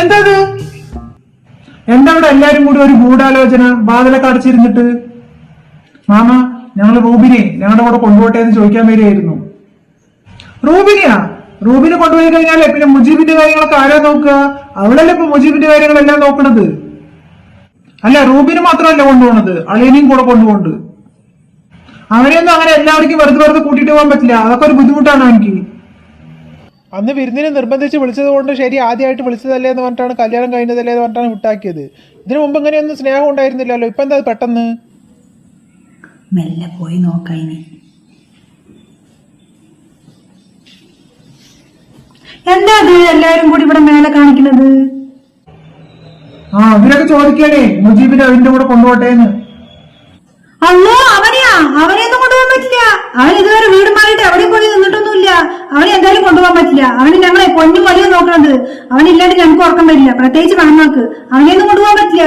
എന്താ ഇത് എന്താ ഇവിടെ എല്ലാരും കൂടി ഒരു ഗൂഢാലോചന? വാതിലൊക്കെ അടച്ചിരുന്നിട്ട്? മാമ ഞങ്ങൾ റൂബിനെ ഞങ്ങളുടെ കൂടെ കൊണ്ടുപോട്ടെ എന്ന് ചോദിക്കാൻ വരികയായിരുന്നു. റൂബിനെയാ? റൂബിനെ കൊണ്ടുപോയി കഴിഞ്ഞാൽ പിന്നെ മുജീബിന്റെ കാര്യങ്ങളൊക്കെ ആരാ നോക്കുക? അവളല്ലേ ഇപ്പൊ മുജീബിന്റെ കാര്യങ്ങളെല്ലാം നോക്കണത്? അല്ല റൂബിന് മാത്രമല്ല കൊണ്ടുപോകണത് അളിയനെയും കൂടെ കൊണ്ടുപോകുന്നുണ്ട് അവരെയൊന്നും അങ്ങനെ എല്ലാവർക്കും വെറുതെ വെറുതെ കൂട്ടിയിട്ട് പോകാൻ പറ്റില്ല. അതൊക്കെ ഒരു ബുദ്ധിമുട്ടാണ് എനിക്ക് അന്ന് വിരുന്നിനെ നിർബന്ധിച്ച് വിളിച്ചത് കൊണ്ട് ശരി ആദ്യമായിട്ട് വിളിച്ചതല്ലേ എന്ന് പറഞ്ഞിട്ടാണ് കല്യാണം കഴിഞ്ഞതല്ലേ എന്ന് പറഞ്ഞിട്ടാണ് വിട്ടാക്കിയത്. ഇതിനു മുമ്പ് ഇങ്ങനെയൊന്നും സ്നേഹം ഉണ്ടായിരുന്നില്ലല്ലോ. ഇപ്പം എന്താ ഇത് പെട്ടെന്ന്? മെല്ലെ പോയി നോക്കാം ഇനി എന്താ അത് എല്ലാവരും കൂടി ഇവിടെ മേലെ കാണിക്കുന്നത്? ആ അവരൊക്കെ ചോദിക്കണേ. മുജീബിനെ അവന്റെ കൂടെ കൊണ്ടുപോട്ടെ എന്ന്. അല്ലോ അവനെയാ? അവനെയൊന്നും കൊണ്ടുപോകാൻ പറ്റില്ല. അവൻ ഇതുവരെ അവനെ എന്തായാലും കൊണ്ടുപോകാൻ പറ്റില്ല. അവന് ഞങ്ങളെ പൊന്നും വലിയ നോക്കണത്. അവനില്ലാണ്ട് ഞങ്ങൾക്ക് ഉറക്കം വരില്ല. പ്രത്യേകിച്ച് പെണ്ണുങ്ങൾക്ക് അവനെയൊന്നും കൊണ്ടുപോകാൻ പറ്റില്ല.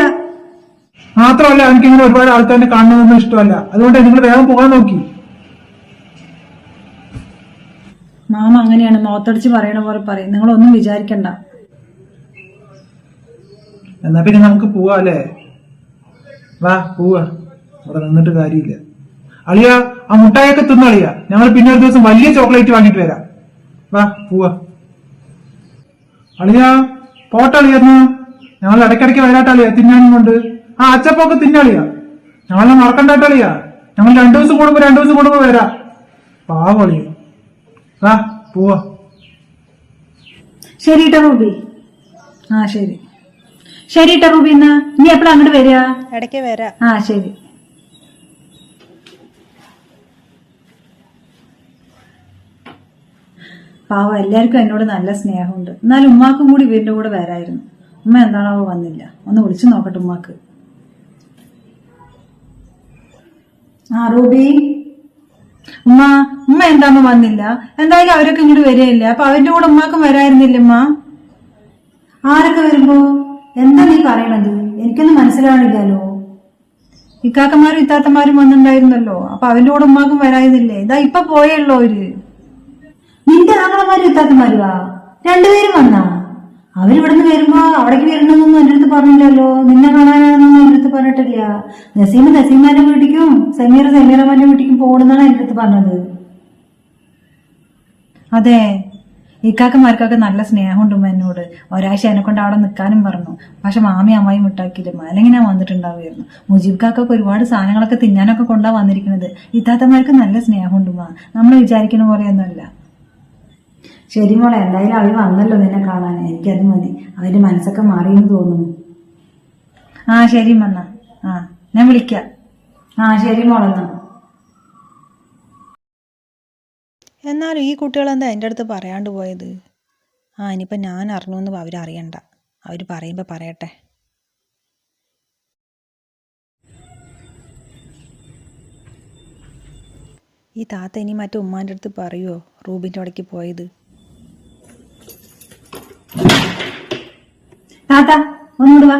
മാത്രമല്ല എനിക്ക് ഇങ്ങനെ ഒരുപാട് ആൾക്കാരെ കാണണമെന്നും ഇഷ്ടമല്ല. അതുകൊണ്ട് നിങ്ങൾ വേഗം പോകാൻ നോക്കി. മാമ അങ്ങനെയാണ് മോത്തടിച്ച് പറയണ പോലെ പറയും. നിങ്ങളൊന്നും വിചാരിക്കണ്ട. എന്നാ പിന്നെ നമുക്ക് പോവാ അല്ലേ? വാ പോവാ. അവിടെ നിന്നിട്ട് കാര്യമില്ല. അളിയ ആ മുട്ടായൊക്കെ തിന്നളിയ. ഞങ്ങൾ പിന്നെ ഒരു ദിവസം വലിയ ചോക്ലേറ്റ് വാങ്ങിട്ട് വരാം. വാ പോവാ. അളിയ പോട്ടളിയെന്ന് ഞങ്ങൾ ഇടയ്ക്കിടയ്ക്ക് വരാട്ടളിയ തിന്നാനും കൊണ്ട്. ആ അച്ചപ്പൊക്കെ തിന്നളിയ ഞങ്ങളെ മറക്കണ്ടാട്ടളിയ ഞങ്ങൾ രണ്ടു ദിവസം കൂടുമ്പോ രണ്ടു ദിവസം കൂടുമ്പോ വരാ. പാവളിയ വാ പോവാ. ശരി ട്ടോ റൂബി. ആ ശരി. ശരി ടൂബി റൂബി എന്നാ നീ എപ്പോഴാ അങ്ങോട്ട് വരിക ഇടയ്ക്ക് വരാ. ആ ശരി. പാവം എല്ലാവർക്കും എന്നോട് നല്ല സ്നേഹമുണ്ട്. എന്നാലും ഉമ്മാക്കും കൂടി ഇവരുടെ കൂടെ വരായിരുന്നു. ഉമ്മ എന്താണോ വന്നില്ല. ഒന്ന് വിളിച്ചു നോക്കട്ടെ ഉമ്മാക്ക്. ആ റൂബി. ഉമ്മ ഉമ്മ എന്താണോ വന്നില്ല. എന്തായാലും അവരൊക്കെ ഇങ്ങോട്ട് വരികയില്ല. അപ്പൊ അവരുടെ കൂടെ ഉമ്മാക്കും വരായിരുന്നില്ല ഉമ്മ? ആരൊക്കെ വരുമ്പോ? എന്താ നീ പറയണത്? എനിക്കൊന്നും മനസ്സിലാവണില്ലല്ലോ. ഇക്കാക്കന്മാരും ഇത്താത്തമാരും വന്നിട്ടുണ്ടായിരുന്നല്ലോ. അപ്പൊ അവന്റെ കൂടെ ഉമ്മാക്കും വരായിരുന്നില്ലേ? ഇതാ ഇപ്പൊ പോയല്ലോ അവർ. നിന്റെ ആങ്ങളമാരും ഇത്താത്തമാരുവാ? രണ്ടുപേരും വന്നാ? അവരിവിടുന്ന് വരുമ്പോ അവിടേക്ക് വരണമെന്നൊന്നും എന്റെ അടുത്ത് പറഞ്ഞില്ലല്ലോ. നിന്നെ കാണാനാണെന്നൊന്നും എന്റെ അടുത്ത് പറഞ്ഞിട്ടില്ല. നസീം നസീമാന്റെ വീട്ടിക്കും സമീർ സമീറമാന്റെ വീട്ടിക്കും പോകണമെന്നാണ് എന്റെ അടുത്ത് പറഞ്ഞത്. അതെ ഇക്കാക്കന്മാർക്കൊക്കെ നല്ല സ്നേഹമുണ്ട് എന്നോട്. ഒരാഴ്ച എന്നെ കൊണ്ട് അവിടെ നിൽക്കാനും പറഞ്ഞു. പക്ഷെ മാമി അമ്മായി മുട്ടാക്കിയില്ല അല്ലെങ്കിൽ ഞാൻ വന്നിട്ടുണ്ടാവുമായിരുന്നു. മുജീബ് കാക്കൊക്കെ ഒരുപാട് സാധനങ്ങളൊക്കെ തിന്നാനൊക്കെ കൊണ്ടാ വന്നിരിക്കുന്നത്. ഇത്താത്തമാർക്ക് നല്ല സ്നേഹമുണ്ട് നമ്മൾ വിചാരിക്കുന്ന പോലെയൊന്നുമല്ല. ശരി മോളെ എന്തായാലും അവർ വന്നല്ലോ നിന്നെ കാണാൻ. എനിക്കത് മതി. അവരുടെ മനസ്സൊക്കെ മാറിയെന്ന് തോന്നുന്നു. ആ ശരി മന്ന ആ ഞാൻ വിളിക്കാം. ആ ശരി മോളെന്നാ എന്നാലും ഈ കുട്ടികളെന്താ എന്റെ അടുത്ത് പറയാണ്ട് പോയത്? ആ ഇനിയിപ്പോൾ ഞാൻ അറിഞ്ഞു എന്ന് അവരറിയണ്ട. അവർ പറയുമ്പോൾ പറയട്ടെ. ഈ താത്ത ഇനി മറ്റേ ഉമ്മാന്റെ അടുത്ത് പറയുമോ റൂബിന്റെ അവിടേക്ക് പോയത്. താത്ത ഒന്നുകൂടെ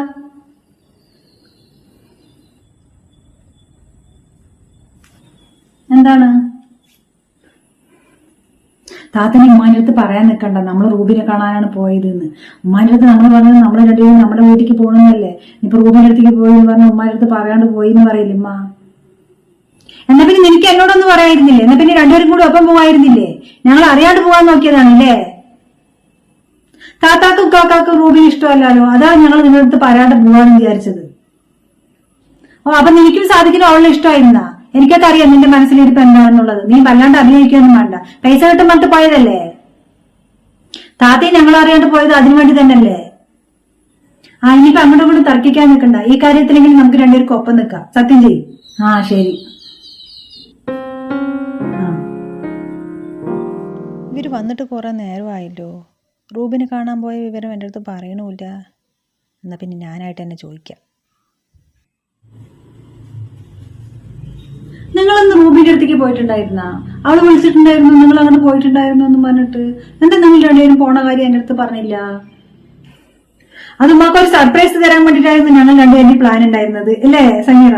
എന്താണ്? താത്തനെ ഉമ്മാന്റെ അടുത്ത് പറയാൻ നിൽക്കണ്ട. നമ്മൾ റൂബിനെ കാണാനാണ് പോയത് എന്ന് ഉമ്മാന്റെ അടുത്ത് നമ്മൾ പറഞ്ഞത് നമ്മൾ രണ്ടുപേരും നമ്മുടെ വീട്ടിലേക്ക് പോകണമെന്നല്ലേ? ഇപ്പൊ റൂബിന്റെ അടുത്തേക്ക് പോയി എന്ന് പറഞ്ഞാൽ ഉമ്മാന്റെ അടുത്ത് പറയാണ്ട് പോയി എന്ന് പറയില്ല ഉമ്മ? എന്നാ പിന്നെ നിനക്ക് എന്നോടൊന്നും പറയായിരുന്നില്ലേ എന്നാ പിന്നെ രണ്ടുപേരും കൂടി ഒപ്പം പോവായിരുന്നില്ലേ ഞങ്ങൾ അറിയാണ്ട് പോകാൻ നോക്കിയതാണല്ലേ? താത്താക്കും കാക്കാക്കും റൂബി ഇഷ്ടമല്ലല്ലോ. അതാ ഞങ്ങൾ നിങ്ങളുടെ അടുത്ത് പറയാണ്ട് പോവാന്ന് വിചാരിച്ചത്. ഓ അപ്പൊ നിനക്കും സാധിക്കുന്ന അവളെ ഇഷ്ടമായിരുന്നാ? എനിക്കത് അറിയാം നിന്റെ മനസ്സിലിരിപ്പ് എന്താണെന്നുള്ളത്. നീ വല്ലാണ്ട് അഭിനയിക്കൊന്നും വേണ്ട. പൈസ കിട്ടും പറഞ്ഞിട്ട് പോയതല്ലേ? താത്തയും ഞങ്ങൾ അറിയാണ്ട് പോയത് അതിനു വേണ്ടി തന്നെയല്ലേ? ആ ഇനിയിപ്പോ അങ്ങോട്ടും ഇങ്ങോട്ടും തർക്കിക്കാൻ നിൽക്കണ്ട. ഈ കാര്യത്തിലെങ്കിലും നമുക്ക് രണ്ടുപേർക്കും ഒപ്പം നിൽക്കാം. സത്യം ചെയ്യും. ആ ശരി. വന്നിട്ട് കുറേ നേരമായല്ലോ. റൂബിനെ കാണാൻ പോയ വിവരം എന്റെ അടുത്ത് പറയണമില്ല എന്നാൽ പിന്നെ ഞാനായിട്ട് തന്നെ ചോദിക്കാം. നിങ്ങളൊന്ന് റൂബിന്റെ അടുത്തേക്ക് പോയിട്ടുണ്ടായിരുന്ന? അവൾ വിളിച്ചിട്ടുണ്ടായിരുന്നു നിങ്ങൾ അങ്ങോട്ട് പോയിട്ടുണ്ടായിരുന്നു എന്ന് പറഞ്ഞിട്ട്. എന്താ നിങ്ങൾ രണ്ടുപേരും പോണ കാര്യം എന്റെ അടുത്ത് പറഞ്ഞില്ല? അത് ഉമ്മാക്ക് ഒരു സർപ്രൈസ് തരാൻ വേണ്ടിയിട്ടായിരുന്നു ഞങ്ങൾ രണ്ടുപേരുടെ പ്ലാൻ ഉണ്ടായിരുന്നത്. അല്ലേ സമീറ?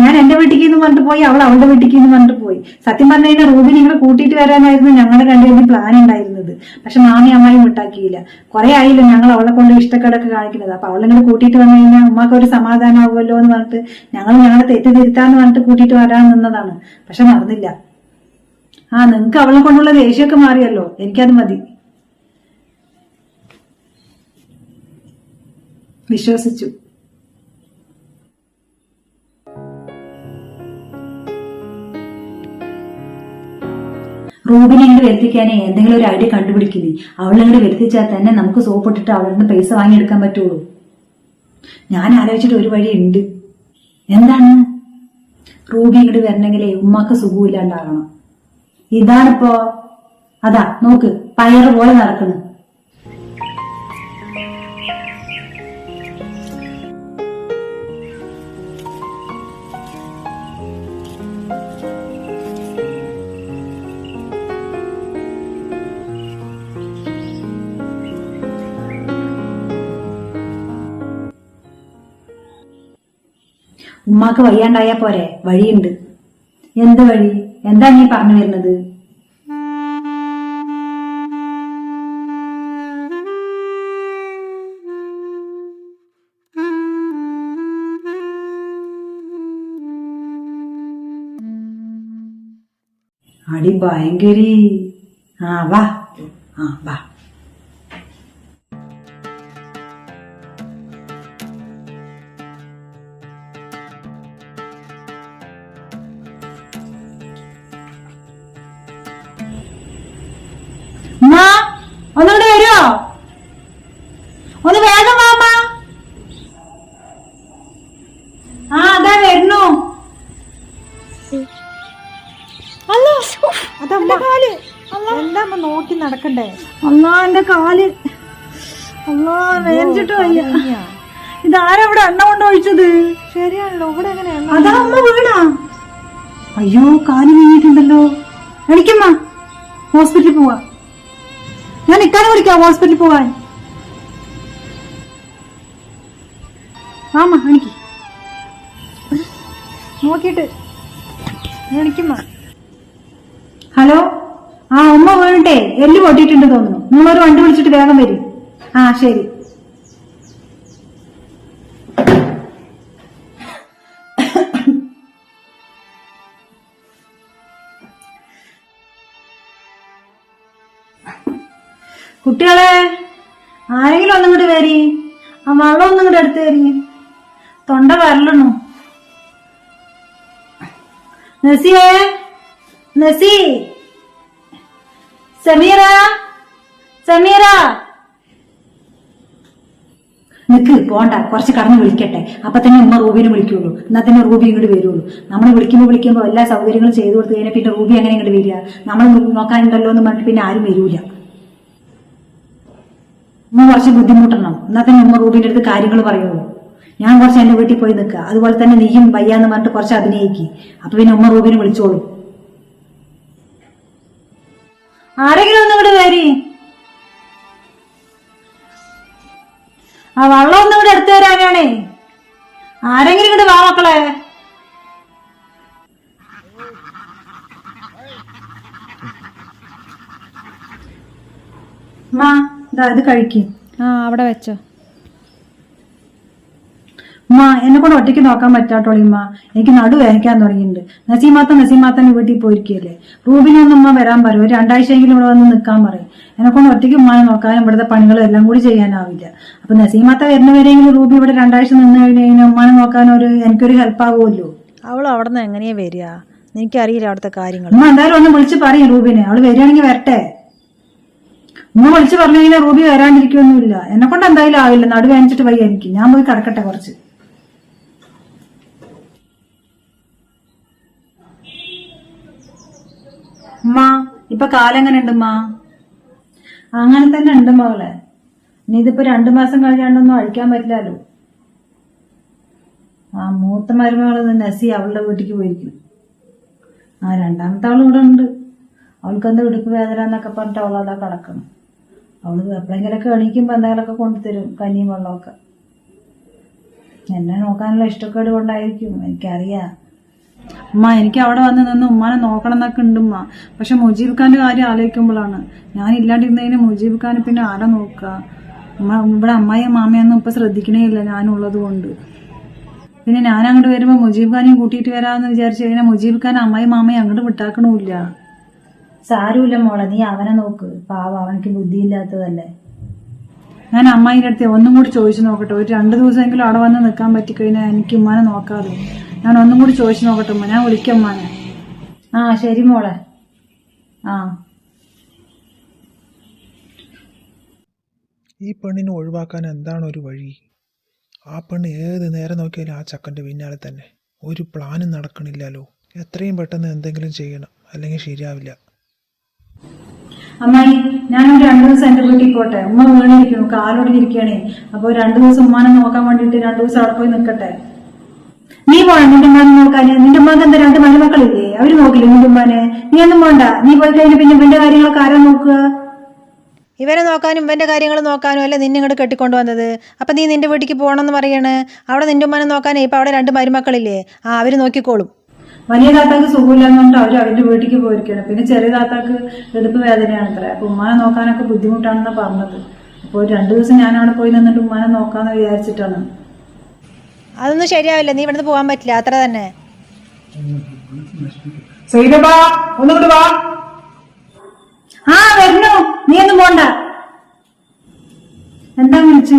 ഞാൻ എന്റെ വീട്ടിലേക്ക് എന്ന് പറഞ്ഞിട്ട് പോയി അവൾ അവളുടെ വീട്ടിലേക്ക് എന്ന് പറഞ്ഞിട്ട് പോയി. സത്യം പറഞ്ഞു കഴിഞ്ഞാൽ റൂബി നിങ്ങൾ കൂട്ടിയിട്ട് വരാനായിരുന്നു ഞങ്ങളുടെ രണ്ടുപേരുടെ പ്ലാൻ ഉണ്ടായിരുന്നത്. പക്ഷെ മാമി അമ്മായും വിട്ടാക്കിയില്ല. കുറെ ആയില്ല ഞങ്ങൾ അവളെ കൊണ്ട് ഇഷ്ടക്കേടൊക്കെ കാണിക്കുന്നത്. അപ്പൊ അവളെ കൂട്ടിയിട്ട് വന്നു കഴിഞ്ഞാൽ ഉമ്മാക്ക് ഒരു സമാധാനമാകുമല്ലോ എന്ന് പറഞ്ഞിട്ട് ഞങ്ങൾ ഞങ്ങളെ തെറ്റ് തിരുത്താന്ന് പറഞ്ഞിട്ട് കൂട്ടിയിട്ട് വരാൻ നിന്നതാണ്. പക്ഷെ നടന്നില്ല ആ നിങ്ങൾക്ക് അവളെ കൊണ്ടുള്ള ദേഷ്യമൊക്കെ മാറിയല്ലോ. എനിക്കത് മതി. വിശ്വസിച്ചു. റൂബിനെ ഇങ്ങോട്ട് വരുത്തിക്കാനേ എന്തെങ്കിലും ഒരു ഐഡിയ കണ്ടുപിടിക്കുന്നേ അവളെ വരുത്തിച്ചാൽ തന്നെ നമുക്ക് സോപ്പ് ഇട്ടിട്ട് അവളുടെ നിന്ന് പൈസ വാങ്ങിയെടുക്കാൻ പറ്റുള്ളൂ. ഞാൻ ആലോചിച്ചിട്ട് ഒരു വഴി ഉണ്ട് എന്താണ്? റൂബി ഇങ്ങോട്ട് വരണമെങ്കിലേ ഉമ്മാക്ക് സുഖമില്ലാണ്ടാകണം. ഇതാണിപ്പോ അതാ നോക്ക് പയറ് പോലെ നടക്കുന്നു ഉമ്മാക്ക് വയ്യാണ്ടായാ പോരെ വഴിയുണ്ട്. എന്ത് വഴി? എന്താ നീ പറഞ്ഞു വരുന്നത്? അടി ഭയങ്കരി. ആ വാ. ആ വാ. ആ അതാ വരുന്നു. അതമ്മ കാൽ. എന്താ അമ്മ നോക്കി നടക്കണ്ടേ? അല്ലാ എന്റെ കാൽ. അല്ലാ വേദനിച്ചിട്ട് വയ്യ. ഇതാരവിടെ എണ്ണ കൊണ്ട് ഒഴിച്ചത്? ശരിയാണല്ലോ ഇവിടെ എങ്ങനെയാണ് അതാ അമ്മ വീണാ. അയ്യോ കാൽ നീങ്ങിയിട്ടുണ്ടല്ലോ എണിക്കമ്മ. ഹോസ്പിറ്റലിൽ പോവാ. ഞാൻ ഇക്കാനെ വിളിക്കാം ഹോസ്പിറ്റലിൽ പോവാൻ. ആമ്മ എനിക്ക് നോക്കിയിട്ട്. എണിക്കുമ്മ ഹലോ? ആ ഉമ്മ വീണിട്ടേ എല്ല് പൊട്ടിയിട്ടുണ്ട് തോന്നുന്നു. നിങ്ങളൊരു വണ്ടി വിളിച്ചിട്ട് വേഗം വരും. ആ ശരി. കുട്ടികളെ ആരെങ്കിലും ഒന്നും കൂടി വരി ആ വെള്ളം ഒന്നും കൂടി എടുത്തു വരി തൊണ്ട വരലണു. നസിയേ നസി സമീറ? സമീറ? നിക്ക് പോണ്ട. കുറച്ച് കടന്ന് വിളിക്കട്ടെ. അപ്പൊ തന്നെ ഉമ്മ റൂബിനെ വിളിക്കുള്ളൂ. എന്നാ തന്നെ റൂബി ഇങ്ങോട്ട് വരുള്ളൂ. നമ്മൾ വിളിക്കുമ്പോൾ വിളിക്കുമ്പോൾ എല്ലാ സൗകര്യങ്ങളും ചെയ്തു കൊടുത്തു കഴിഞ്ഞാൽ പിന്നെ റൂബി അങ്ങനെ ഇങ്ങോട്ട് വരിക. നമ്മൾ നോക്കാനുണ്ടല്ലോ എന്ന് പറഞ്ഞിട്ട് പിന്നെ ആരും വരൂല. ഉമ്മ കുറച്ച് ബുദ്ധിമുട്ടണം. എന്നാ തന്നെ ഉമ്മ റൂബിന്റെ അടുത്ത് കാര്യങ്ങൾ പറയുള്ളൂ. ഞാൻ കുറച്ച് എന്റെ വീട്ടിൽ പോയി നിൽക്കുക. അതുപോലെ തന്നെ നീയും വയ്യാന്ന് പറഞ്ഞിട്ട് കുറച്ച് അഭിനയിക്ക്. അപ്പൊ പിന്നെ ഉമ്മ റൂബിനെ വിളിച്ചോളൂ. ആരെങ്കിലും ഒന്നും കൂടെ വരി. ആ വള്ളം ഒന്നും കൂടെ എടുത്തു തരാനാണേ ആരെങ്കിലും ഇങ്ങോട്ട് വാ മക്കളെ. മാ ഇത് കഴിക്കും. ആ അവിടെ വെച്ചോ. ഉമ്മ എന്നെ കൊണ്ട് ഒറ്റയ്ക്ക് നോക്കാൻ പറ്റാട്ടോളി ഉമ്മ. എനിക്ക് നടു വേദനിക്കാൻ തുടങ്ങിയിട്ടുണ്ട്. നസീമാത്ത നസീമാത്തന്റെ വീട്ടിൽ പോയിരിക്കുകയല്ലേ? റൂബിനൊന്നും ഉമ്മ വരാൻ പറയും. ഒരു രണ്ടാഴ്ചയെങ്കിലും ഇവിടെ വന്ന് നിൽക്കാൻ പറയും. എന്നെ കൊണ്ട് ഒറ്റയ്ക്ക് ഉമ്മാനെ നോക്കാനും ഇവിടുത്തെ പണികളും എല്ലാം കൂടി ചെയ്യാനാവില്ല. അപ്പൊ നസീമാത്ത വരുന്നവരെങ്കിലും റൂബി ഇവിടെ രണ്ടാഴ്ച നിന്ന് കഴിഞ്ഞ് കഴിഞ്ഞാൽ ഉമ്മാനെ നോക്കാൻ ഒരു എനിക്കൊരു ഹെൽപ്പ് ആകുമല്ലോ അവൾ അവിടെ നിന്ന് എങ്ങനെയാ വരിക? എനിക്കറിയില്ല അവിടുത്തെ കാര്യങ്ങൾ ഉമ്മ എന്തായാലും ഒന്ന് വിളിച്ച് പറയും റൂബിനെ. അവൾ വരികയാണെങ്കിൽ വരട്ടെ. ഉമ്മ വിളിച്ച് പറഞ്ഞു കഴിഞ്ഞാൽ റൂബി വരാണ്ടിരിക്കൊന്നുമില്ല എന്നെ കൊണ്ട് എന്തായാലും ആവില്ല. നടു വേദനിച്ചിട്ട് വയ്യ എനിക്ക്. ഞാൻ പോയി കിടക്കട്ടെ കുറച്ച്. ഇപ്പൊ കാലം എങ്ങനെ ഉണ്ട് ഉമ്മ? അങ്ങനെ തന്നെ ഉണ്ട് മകളെ ഇനി ഇതിപ്പോ രണ്ടു മാസം കഴിയാണ്ടൊന്നും അഴിക്കാൻ പറ്റില്ലല്ലോ. ആ മൂത്ത മരുമകൾ നസി അവളുടെ വീട്ടിക്ക് പോയിരിക്കും ആ രണ്ടാമത്തെ ആളും ഇവിടെ ഉണ്ട്. അവൾക്കെന്താ ഇടുപ്പ് വേദന എന്നൊക്കെ പറഞ്ഞിട്ട് അവളതാ കിടക്കണം അവൾ എപ്പോഴെങ്കിലൊക്കെ എണീക്കുമ്പോ എന്തെങ്കിലുമൊക്കെ കൊണ്ടുതരും കഞ്ഞിയും വെള്ളമൊക്കെ എന്നെ നോക്കാനുള്ള ഇഷ്ടക്കേട് കൊണ്ടായിരിക്കും എനിക്കറിയാം. ഉമ്മ എനിക്ക് അവിടെ വന്ന് നിന്ന് ഉമ്മാനെ നോക്കണം എന്നൊക്കെ ഉണ്ട് ഉമ്മ. പക്ഷെ മുജീബ് ഖാന്റെ കാര്യം ആലോചിക്കുമ്പോഴാണ്. ഞാൻ ഇല്ലാണ്ടിരുന്നതിന് മുജീബ് ഖാനെ പിന്നെ ആരെ നോക്കുക? ഉമ്മ ഇവിടെ അമ്മായിയും മാമയൊന്നും ഇപ്പൊ ശ്രദ്ധിക്കണേ ഇല്ല ഞാനുള്ളത് കൊണ്ട്. പിന്നെ ഞാൻ അങ്ങോട്ട് വരുമ്പോൾ മുജീബ് ഖാനെയും കൂട്ടിയിട്ട് വരാമെന്ന് വിചാരിച്ചു കഴിഞ്ഞാൽ മുജീബ് ഖാൻ അമ്മായി മാമയും അങ്ങോട്ട് വിട്ടാക്കണമില്ല. സാരമില്ല മോളെ നീ അവനെ നോക്ക്. പാവ അവനക്ക് ബുദ്ധിയില്ലാത്തതല്ലേ. ഞാൻ അമ്മായിന്റെ അടുത്ത് ഒന്നും കൂടി ചോദിച്ചു നോക്കട്ടെ. ഒരു രണ്ട് ദിവസമെങ്കിലും അവിടെ വന്ന് നിൽക്കാൻ പറ്റിക്കഴിഞ്ഞാൽ എനിക്ക് ഉമ്മാനെ നോക്കാതെ. ഞാൻ ഒന്നും കൂടി ചോദിച്ചു നോക്കട്ടെ ഉമ്മ. ഞാൻ വിളിക്കാം ഉമ്മാനെ. ആ ശരി മോളെ. ആ. ഈ പെണ്ണിനെ ഒഴിവാക്കാൻ എന്താണ് ഒരു വഴി? ആ പെണ്ണ് ഏത് നേരം നോക്കിയാലും ആ ചക്കന്റെ പിന്നാലെ തന്നെ. ഒരു പ്ലാനും നടക്കണില്ലല്ലോ. എത്രയും പെട്ടെന്ന് എന്തെങ്കിലും ചെയ്യണം. അല്ലെങ്കിൽ ശരിയാവില്ല. അമ്മായി ഞാനൊരു രണ്ടു ദിവസം എന്റെ വീട്ടിൽ പോട്ടെ. ഉമ്മ വീണിരിക്കുന്നു. കാലോടിഞ്ഞിരിക്കണേ അപ്പൊ രണ്ടു ദിവസം ഉമ്മാനെ നോക്കാൻ വേണ്ടിട്ട് രണ്ടു ദിവസം അവിടെ പോയി നിൽക്കട്ടെ. നീ പോണം നിന്റെ ഉമ്മാനെ നോക്കാന്? നിന്റെ ഉമ്മാക്ക് എന്താ രണ്ട് മരുമക്കളില്ലേ? അവർ നോക്കില്ലേ നിന്റെ ഉമ്മാനെ? നീ ഒന്നും പോണ്ട. നീ പോയി കഴിഞ്ഞ പിന്നെ ഇവന്റെ കാര്യങ്ങളൊക്കെ ആരാ നോക്കുക? ഇവരെ നോക്കാനും ഇവന്റെ കാര്യങ്ങൾ നോക്കാനും അല്ലേ നിന്നെ ഇങ്ങോട്ട് കെട്ടിക്കൊണ്ട് വന്നത് അപ്പം നീ നിന്റെ വീട്ടിലേക്ക് പോകണമെന്ന് പറയണേ. അവിടെ നിന്റെ ഉമ്മാനെ നോക്കാനേ ഇപ്പം അവിടെ രണ്ട് മരുമക്കളില്ലേ? ആ അവർ നോക്കിക്കോളും. വലിയ താത്താക്ക് സുഖമില്ലാന്നുകൊണ്ട് അവർ അവന്റെ വീട്ടിലേക്ക് പോയിരിക്കണം പിന്നെ ചെറിയ താത്താക്ക് എടുപ്പ് വേദനയാണ് അത്ര അപ്പൊ ഉമ്മാനെ നോക്കാനൊക്കെ ബുദ്ധിമുട്ടാണെന്നാ പറഞ്ഞത്. അപ്പോൾ രണ്ടു ദിവസം ഞാൻ അവിടെ പോയി നിന്നിട്ട് ഉമ്മാനെ നോക്കാന്ന് വിചാരിച്ചിട്ടാണ്. അതൊന്നും ശരിയാവില്ല. നീ ഇവിടുന്ന് പോകാൻ പറ്റില്ല. അത്ര തന്നെ. ആ വരുന്നു. നീ ഒന്നും പോണ്ട. എന്താ വിളിച്ച്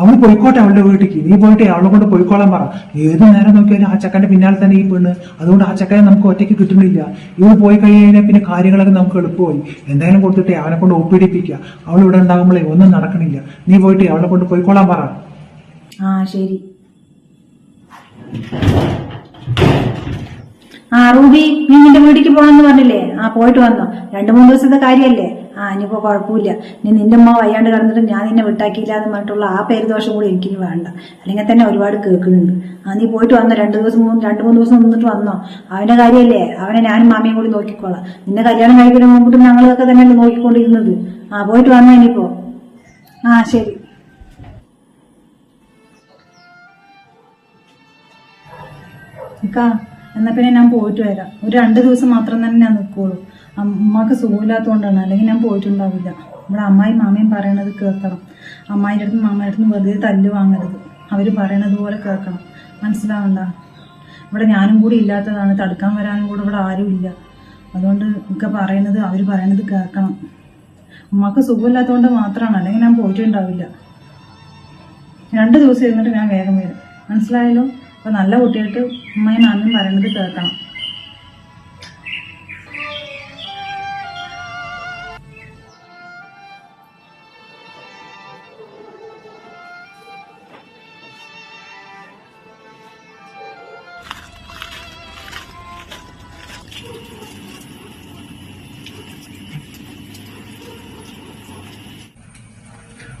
അവൾ പോയിക്കോട്ടെ അവളുടെ വീട്ടിലേക്ക് നീ പോയിട്ട് അവളെ കൊണ്ട് പോയിക്കോളാൻ പറ. ഏത് നേരം നോക്കിയാലും ആ ചക്കന്റെ പിന്നാലെ തന്നെ ഈ പെണ്ണ്. അതുകൊണ്ട് ആ ചക്കനെ നമുക്ക് ഒറ്റയ്ക്ക് കിട്ടുന്നില്ല. ഇവൾ പോയി കഴിഞ്ഞാൽ പിന്നെ കാര്യങ്ങളൊക്കെ നമുക്ക് എളുപ്പമായി. എന്തായാലും കൊടുത്തിട്ട് അവനെ കൊണ്ട് ഒപ്പിടിപ്പിക്കുക. അവൾ ഇവിടെ ഉണ്ടാകുമ്പോഴേ ഒന്നും നടക്കണില്ല. നീ പോയിട്ട് അവളെ കൊണ്ട് പോയിക്കോളാൻ പറ. ആ ശരി. ആ റൂബി നീ നിന്റെ വീട്ടിലേക്ക് പോകണമെന്ന് പറഞ്ഞില്ലേ? ആ പോയിട്ട് വന്നോ. രണ്ടു മൂന്ന് ദിവസത്തെ കാര്യമല്ലേ? ആ ഇനിയിപ്പോ കുഴപ്പമില്ല. നീ നിന്റെ അമ്മ വയ്യാണ്ട് കടന്നിട്ട് ഞാൻ നിന്നെ വിട്ടാക്കിയില്ല എന്ന് പറഞ്ഞിട്ടുള്ള ആ പേര് ദോഷം കൂടി എനിക്ക് വേണ്ട. അല്ലെങ്കിൽ തന്നെ ഒരുപാട് കേൾക്കുന്നുണ്ട്. ആ നീ പോയിട്ട് വന്നോ. രണ്ടു ദിവസം മൂന്ന് രണ്ട് മൂന്ന് ദിവസം നിന്നിട്ട് വന്നോ. അവന്റെ കാര്യമല്ലേ? അവനെ ഞാനും മാമിയും കൂടി നോക്കിക്കോളാം. നിന്റെ കല്യാണം കഴിക്കുന്ന മുമ്പിട്ട് ഞങ്ങളൊക്കെ തന്നെയല്ലേ നോക്കിക്കൊണ്ടിരുന്നത്? ആ പോയിട്ട് വന്നോ ഇനിയിപ്പോ. ആ ശരി. അക്കാ എന്നാ പിന്നെ ഞാൻ പോയിട്ട് വരാം. ഒരു രണ്ട് ദിവസം മാത്രം തന്നെ ഞാൻ നിൽക്കുള്ളൂ അമ്മയ്ക്ക് സുഖമില്ലാത്തതുകൊണ്ടാണ് അല്ലെങ്കിൽ ഞാൻ പോയിട്ടുണ്ടാവില്ല. നമ്മുടെ അമ്മായും മാമയും പറയണത് കേൾക്കണം. അമ്മായിന്റെ അടുത്തും മാമയുടെ അടുത്തും വെറുതെ തല്ല് വാങ്ങരുത്. അവർ പറയണത് പോലെ കേൾക്കണം. മനസ്സിലാവണ്ട? ഇവിടെ ഞാനും കൂടി ഇല്ലാത്തതാണ്. തടുക്കാൻ വരാനും കൂടെ ഇവിടെ ആരും ഇല്ല. അതുകൊണ്ട് ഒക്കെ പറയണത് അവർ പറയണത് കേൾക്കണം. ഉമ്മക്ക് സുഖമില്ലാത്തതുകൊണ്ട് മാത്രമാണ് അല്ലെങ്കിൽ ഞാൻ പോയിട്ടുണ്ടാവില്ല. രണ്ട് ദിവസം ഇരുന്നിട്ട് ഞാൻ വേഗം വരും. മനസ്സിലായല്ലോ? അപ്പൊ നല്ല കുട്ടികൾക്ക് ഉമ്മയും മാമയും പറയുന്നത് കേൾക്കണം.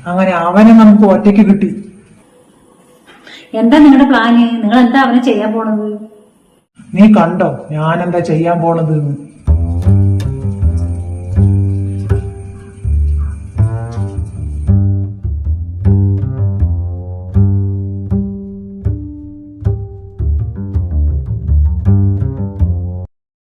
അങ്ങനെ അവനെ നമുക്ക് ഒറ്റയ്ക്ക് കിട്ടി. എന്താ നിങ്ങളുടെ പ്ലാന് നിങ്ങൾ എന്താ അവനെ ചെയ്യാൻ പോണത്? നീ കണ്ടോ ഞാൻ എന്താ ചെയ്യാൻ പോണത്